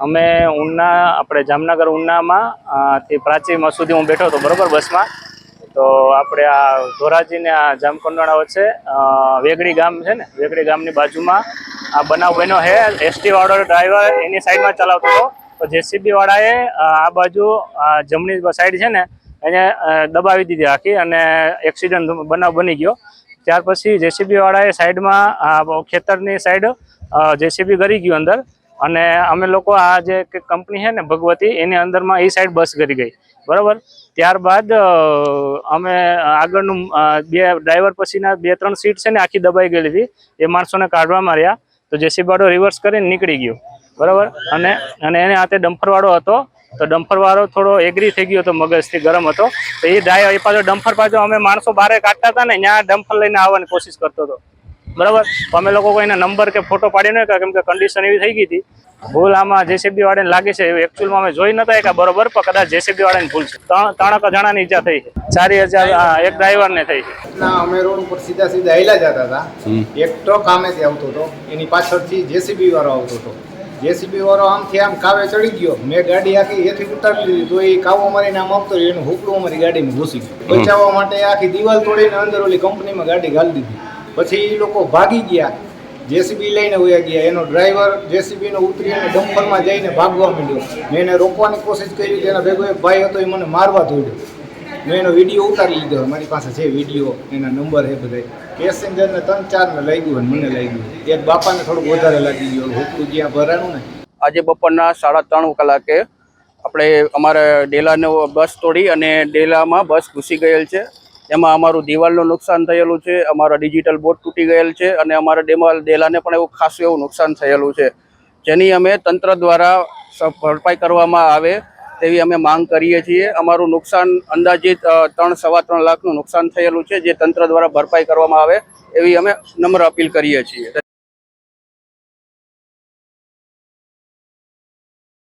અમે ઉના, આપણે જામનગર ઉનામાં થી પ્રાચીમાં સુધી હું બેઠો હતો, બરોબર, બસમાં. તો આપણે આ ધોરાજીને આ જામકંડોળા વચ્ચે વેગડી ગામ છે ને, વેગડી ગામની બાજુમાં આ બનાવ બન્યો છે એસટી વાળો ડ્રાઈવર એની સાઈડમાં ચલાવતો હતો. તો જેસીબી વાળાએ આ બાજુ જમણી સાઈડ છે ને, એને દબાવી દીધી આખી અને એક્સિડન્ટ બનાવ બની ગયો. ત્યાર પછી જેસીબી વાળાએ સાઈડમાં ખેતરની સાઈડ જેસીબી કરી ગયું અંદર. અને અમે લોકો આ જે કંપની છે ને ભગવતી, એની અંદરમાં એ સાઈડ બસ કરી ગઈ. બરાબર? ત્યારબાદ અમે આગળનું બે ડ્રાઈવર પછીના બે, ત્રણ સીટ છે ને આખી દબાઈ ગયેલી હતી. એ માણસોને કાઢવા માર્યા. તો જેસીબાડો રિવર્સ કરીને નીકળી ગયો. બરાબર? અને અને એને હાથે ડમ્ફરવાળો હતો. તો ડમ્ફરવાળો થોડો એગ્રી થઈ ગયો હતો, મગજથી ગરમ હતો. તો એ ડ્રાઈવર એ પાછો ડમ્ફર પાછો અમે માણસો બહાર કાઢતા હતા ને, ત્યાં ડમ્ફર લઈને આવવાની કોશિશ કરતો હતો. બરાબર? અમે લોકો કોઈને નંબર કે ફોટો પાડી નહીં કેમ કે કન્ડિશન એવી થઈ ગઈ હતી. ભૂલ આમાં જેસીબી વાળાને લાગે છે એકચ્યુઅલમાં અમે જોઈ નતા કે બરોબર પણ કદાચ જેસીબી વાળાની ભૂલ છે. ત્રણ ત્રણક જણાની ઈજા થઈ છે. ચારી હજાર એક એક ડ્રાઈવરને થઈ છે. ના અમે રોડ ઉપર સીધા સીધા હેલા જતા હતા એક ટ્રક આમેથી આવતો હતો. એની પાછળથી જેસીબી વાળો આવતો હતો. જેસીબી વાળો આમથી આમ કાવે ચડી ગયો. મેં ગાડી આખી એથી ઉતારી લીધી તો એ કાવો મારીને આમ આપતો રહ્યો. એનું હુકડું અમારી ગાડીમાં ઘૂસી ગયું. બચાવવા માટે આખી દિવાલ તોડીને અંદર ઓલી કંપનીમાં ગાડી ગાળી દીધી. પછી એ લોકો ભાગી ગયા. જેસીબી લઈને વયા ગયા. એનો ડ્રાઈવર જેસીબીને ઉતરી અને ડમ્પરમાં જઈને ભાગવા માંડ્યો. મેં એને રોકવાની કોશિશ કરી એના ભેગો એક ભાઈ હતો, એ મને મારવા દોડ્યો. મેં એનો વીડિયો ઉતારી લીધો. મારી પાસે છે વીડિયો, એના નંબર છે બધા પેસેન્જરને ત્રણ ચારને લઈ ગયું અને મને લઈ ગયું એક બાપાને થોડુંક વધારે લાગી ગયું. હોટલું જ્યાં ભરાણું ને. આજે બપોરના સાડા ત્રણ કલાકે આપણે અમારે ડેલાનો બસ તોડી અને ડેલામાં બસ ઘૂસી ગયેલ છે. એમાં અમારું દિવાલનું નુકસાન થયેલું છે, અમારા ડિજિટલ બોર્ડ તૂટી ગયેલ છે અને અમારા ડેમાલ ડેલાને પણ એવું ખાસું એવું નુકસાન થયેલું છે. જેની અમે તંત્ર દ્વારા ભરપાઈ કરવામાં આવે તેવી અમે માંગ કરીએ છીએ. અમારું નુકસાન અંદાજિત ત્રણ સવા ત્રણ લાખનું નુકસાન થયેલું છે, જે તંત્ર દ્વારા ભરપાઈ કરવામાં આવે એવી અમે નમ્ર અપીલ કરીએ છીએ.